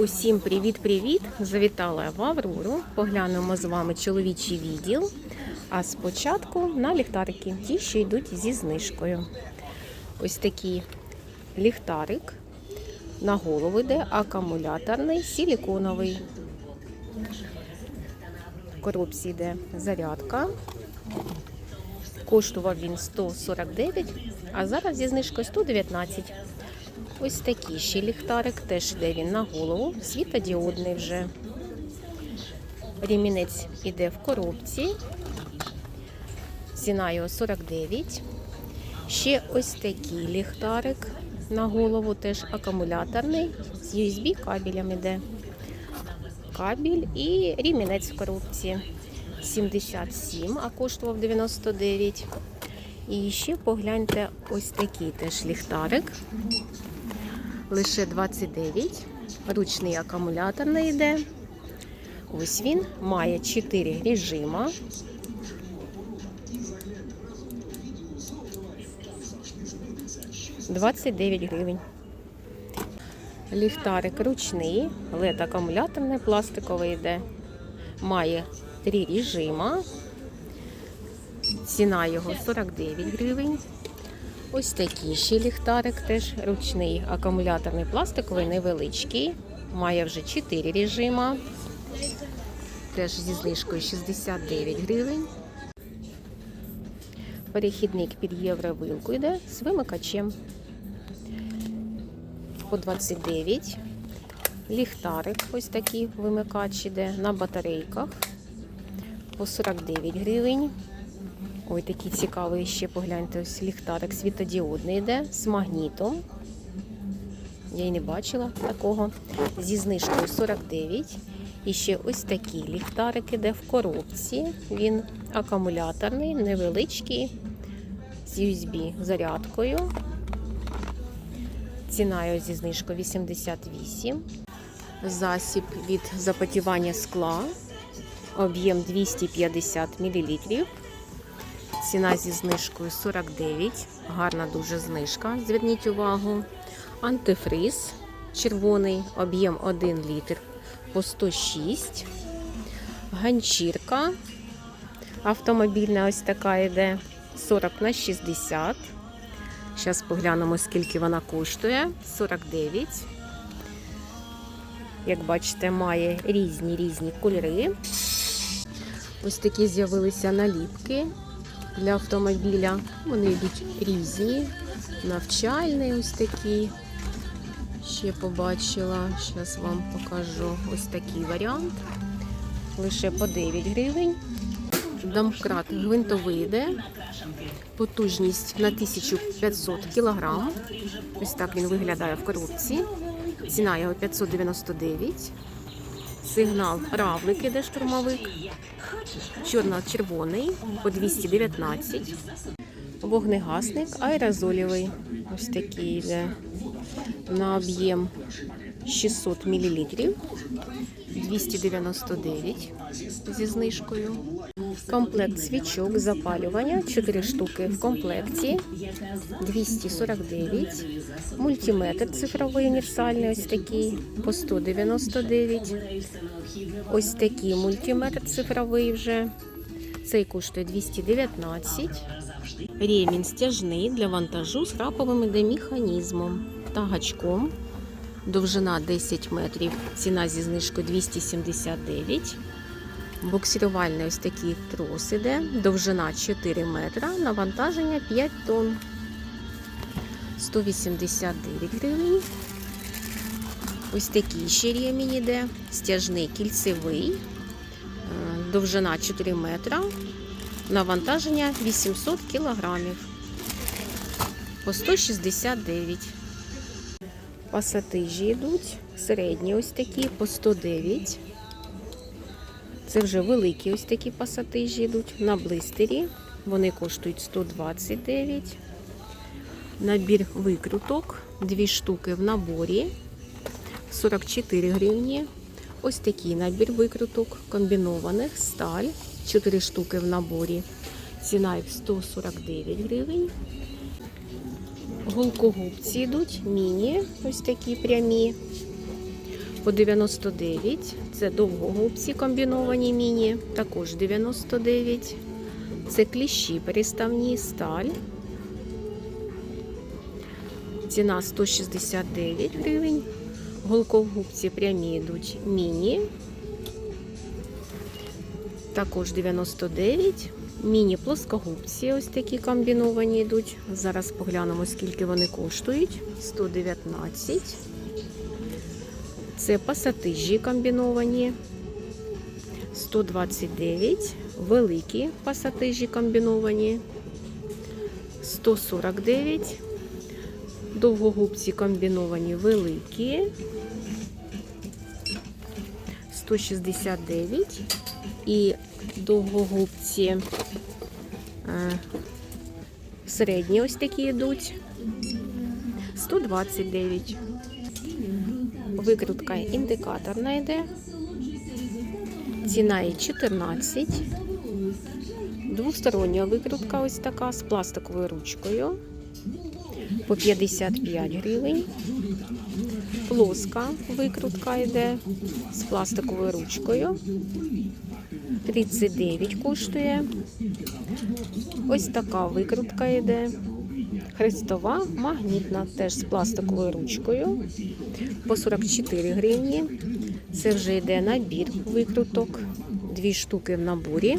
Усім привіт-привіт! Завітала я в Аврору. Поглянемо з вами чоловічий відділ. А спочатку на ліхтарики, ті, що йдуть зі знижкою. Ось такий ліхтарик. На голову йде акумуляторний, силіконовий. В коробці йде зарядка. Коштував він 149, а зараз зі знижкою 119. Ось такий ще ліхтарик, теж йде він на голову, світодіодний вже. Рімінець іде в коробці. Ціна його 49. Ще ось такий ліхтарик на голову, теж акумуляторний, з USB кабелем іде. Кабель і рімінець в коробці. 77, а коштував 99. І ще погляньте ось такий теж ліхтарик. Лише 29. Ручний акумулятор не йде. Ось він має 4 режима. Двадцять дев'ять гривень. Ліхтарик ручний, led акумуляторний, пластиковий йде. Має три режима. Ціна його 49 гривень. Ось такий ще ліхтарик, теж ручний акумуляторний пластиковий, невеличкий. Має вже 4 режима. Теж зі знижкою 69 гривень. Перехідник під євровилку йде з вимикачем. По 29. Ліхтарик ось такий вимикач іде на батарейках. По 49 гривень. Ой, такий цікавий ще погляньте, ось ліхтарик світодіодний йде з магнітом. Я й не бачила такого. Зі знижкою 49. І ще ось такий ліхтарик іде в коробці. Він акумуляторний, невеличкий, з USB зарядкою. Ціна його зі знижкою 88. Засіб від запотівання скла. Об'єм 250 мл. Ціна зі знижкою 49. Гарна дуже знижка. Зверніть увагу. Антифриз червоний, об'єм 1 літр по 106. Ганчірка. Автомобільна ось така йде 40 на 60. Зараз поглянемо, скільки вона коштує. 49. Як бачите, має різні різні кольори. Ось такі з'явилися наліпки для автомобіля. Вони йдуть різні, навчальні ось такі. Ще побачила, зараз вам покажу ось такий варіант. Лише по 9 гривень. Домкрат гвинтовий йде. Потужність на 1500 кг. Ось так він виглядає в коробці. Ціна його 599. Сигнал равлик іде штурмовик. Чорно-червоний по 219. Вогнегасник аерозолівий. Ось такий йде на об'єм 600 мл. 299 зі знижкою. Комплект свічок запалювання 4 штуки в комплекті 249. Мультиметр цифровий універсальний, ось такий по 199. Ось такий мультиметр цифровий вже. Цей коштує 219. Ремінь стяжний для вантажу з храповим іде механізмом та гачком. Довжина 10 метрів. Ціна зі знижкою 279. Буксирувальний ось такий трос іде. Довжина 4 метра. Навантаження 5 тонн. 189 гривень. Ось такий ще ремінь іде. Стяжний кільцевий. Е, Довжина 4 метра. Навантаження 800 кілограмів. По 169. Пасатижі йдуть. Середні ось такі по 109. Це вже великі ось такі пасатижі йдуть на блистері. Вони коштують 129. Набір викруток. Дві штуки в наборі. 44 гривні. Ось такий набір викруток комбінованих. Сталь. 4 штуки в наборі. Ціна їх 149 гривень. Голкогубці йдуть, міні, ось такі прямі. по 99. Це довгогубці комбіновані міні, також 99. Це кліщі переставні, сталь. Ціна 169 гривень. Голковгубці прямі йдуть міні. Також 99. Міні-плоскогубці ось такі комбіновані йдуть. Зараз поглянемо, скільки вони коштують. 119. Це пасатижі комбіновані. 129. Великі пасатижі комбіновані. 149. Довгогубці комбіновані великі. 169. І довгогубці е, середні ось такі йдуть. 129. Викрутка індикаторна йде. Ціна її 14. Двостороння викрутка ось така з пластиковою ручкою. По 55 гривень. Плоска викрутка йде з пластиковою ручкою. 39 коштує. Ось така викрутка йде. Хрестова, магнітна, теж з пластиковою ручкою. По 44 гривні. Це вже йде набір викруток. Дві штуки в наборі.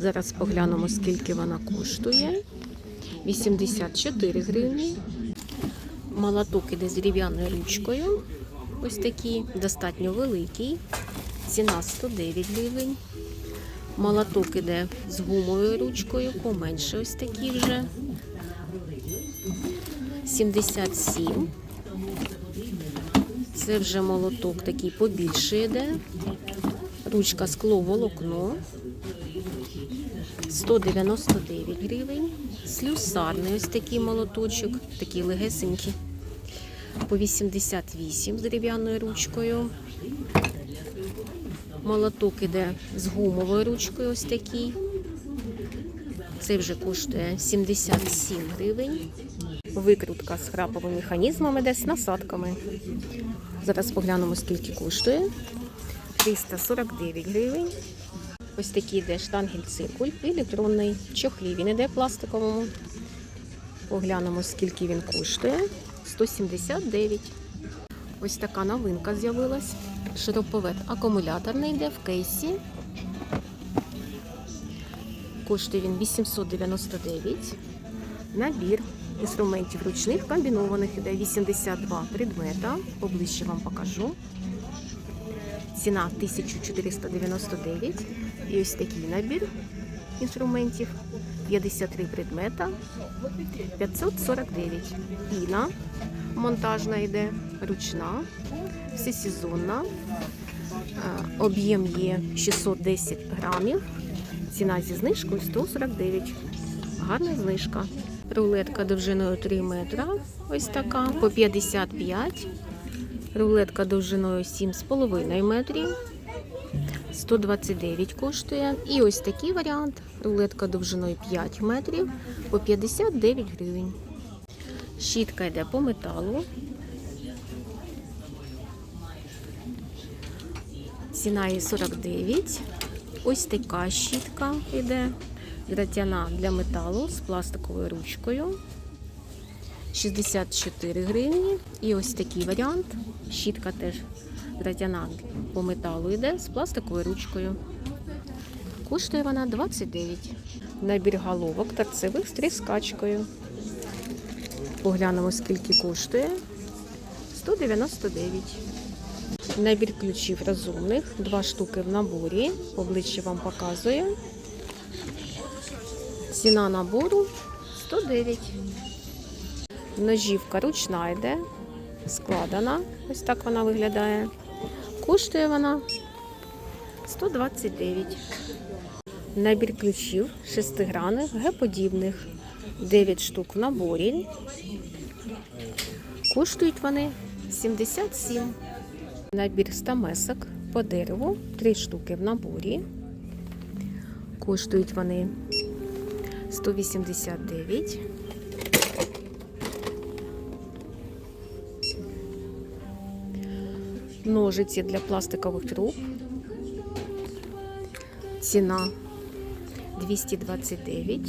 Зараз поглянемо, скільки вона коштує. 84 гривні. Молоток іде з дерев'яною ручкою. Ось такий, достатньо великий. Ціна 109 гривень. Молоток іде з гумовою ручкою, поменше ось такі вже. 77. Це вже молоток такий побільше йде. Ручка скло волокно. 199 гривень. Слюсарний ось такий молоточок, такий легесенький. По 88 з дерев'яною ручкою. Молоток іде з гумовою ручкою, ось такий. Цей вже коштує 77 гривень. Викрутка з храповим механізмом іде з насадками. Зараз поглянемо, скільки коштує. 349 гривень. Ось такий йде штангель-циркуль електронний чохлі. Він іде пластиковому. Поглянемо, скільки він коштує. 179. Ось така новинка з'явилась. Широповед акумуляторний йде в кейсі. Коштує він 899. Набір інструментів ручних комбінованих іде 82 предмета. Поближче вам покажу. Ціна 1499. І ось такий набір інструментів. 53 предмета. 549. Піна монтажна йде, ручна, всесезонна. Е, Об'єм є 610 грамів. Ціна зі знижкою 149. Гарна знижка. Рулетка довжиною 3 метра. Ось така, по 55. Рулетка довжиною 7,5 метрів. 129 коштує. І ось такий варіант. Рулетка довжиною 5 метрів по 59 гривень. Щітка йде по металу. Ціна її 49. Ось така щітка йде. Дратяна для металу з пластиковою ручкою. 64 гривні. І ось такий варіант. Щітка теж дратяна по металу йде з пластиковою ручкою. Коштує вона 29. Набір головок торцевих з тріскачкою. Поглянемо, скільки коштує. 199. Набір ключів розумних. Два штуки в наборі. Обличчя вам показує. Ціна набору 109. Ножівка ручна йде, складена. Ось так вона виглядає. Коштує вона 129. Набір ключів шестигранних, Г-подібних. 9 штук в наборі. Коштують вони 77. Набір стамесок по дереву. 3 штуки в наборі. Коштують вони 189. Ножиці для пластикових труб. Ціна 229.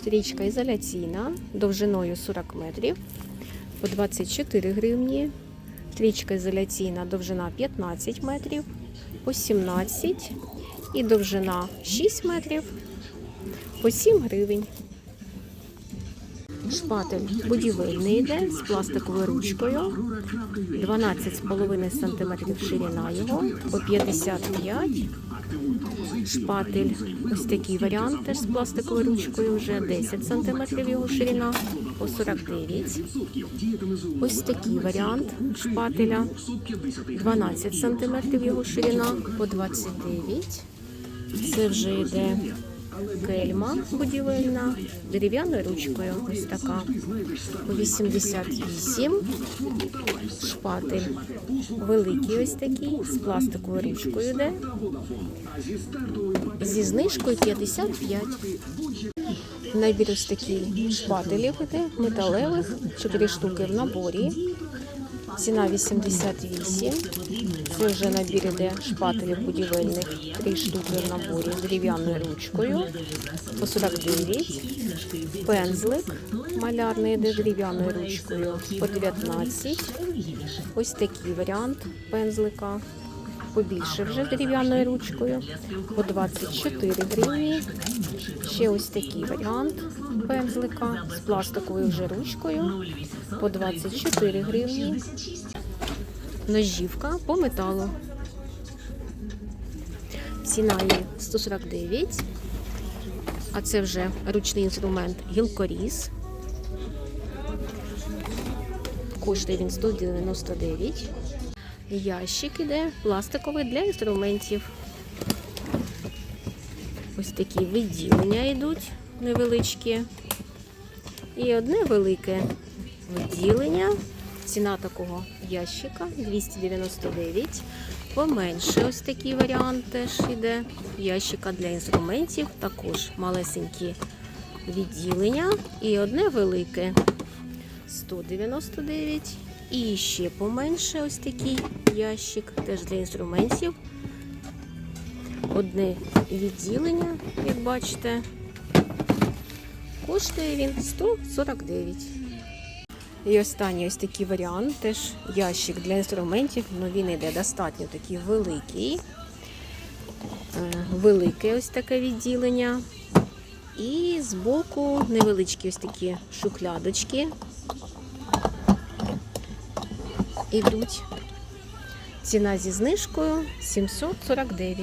Стрічка ізоляційна довжиною 40 метрів по 24 гривні. Стрічка ізоляційна довжина 15 метрів по 17 і довжина 6 метрів по 7 гривень. Шпатель будівельний йде з пластиковою ручкою. 12,5 см ширина його по 55. Шпатель ось такий варіант теж з пластиковою ручкою, вже 10 см його ширина по 49. Ось такий варіант шпателя 12 см його ширина по 29. Це вже йде кельма будівельна дерев'яною ручкою. Ось така 88. Шпатель великий ось такий, з пластиковою ручкою йде. Зі знижкою 55. Набір ось такий шпателів іде, металевих, 4 штуки в наборі. Ціна 88. Це вже набір іде шпателів будівельних, 3 штуки в наборі з дерев'яною ручкою. По 49. Пензлик малярний іде дерев'яною ручкою по 19. Ось такий варіант пензлика. Побільше вже дерев'яною ручкою по 24 гривні. Ще ось такий варіант пензлика з пластиковою вже ручкою по 24 гривні. Ножівка по металу. Ціна її 149. А це вже ручний інструмент гілкоріз. Коштує він 199. Ящик іде пластиковий для інструментів. Ось такі виділення йдуть невеличкі. І одне велике виділення. Ціна такого ящика 299. Поменше ось такий варіант теж йде. Ящика для інструментів, також малесенькі відділення. І одне велике 199. І ще поменше ось такий ящик, теж для інструментів. Одне відділення, як бачите. Коштує він 149. І останній ось такий варіант, теж ящик для інструментів, але він йде достатньо такий великий. Е, Велике ось таке відділення. І збоку невеличкі ось такі шухлядочки ідуть. Ціна зі знижкою 749.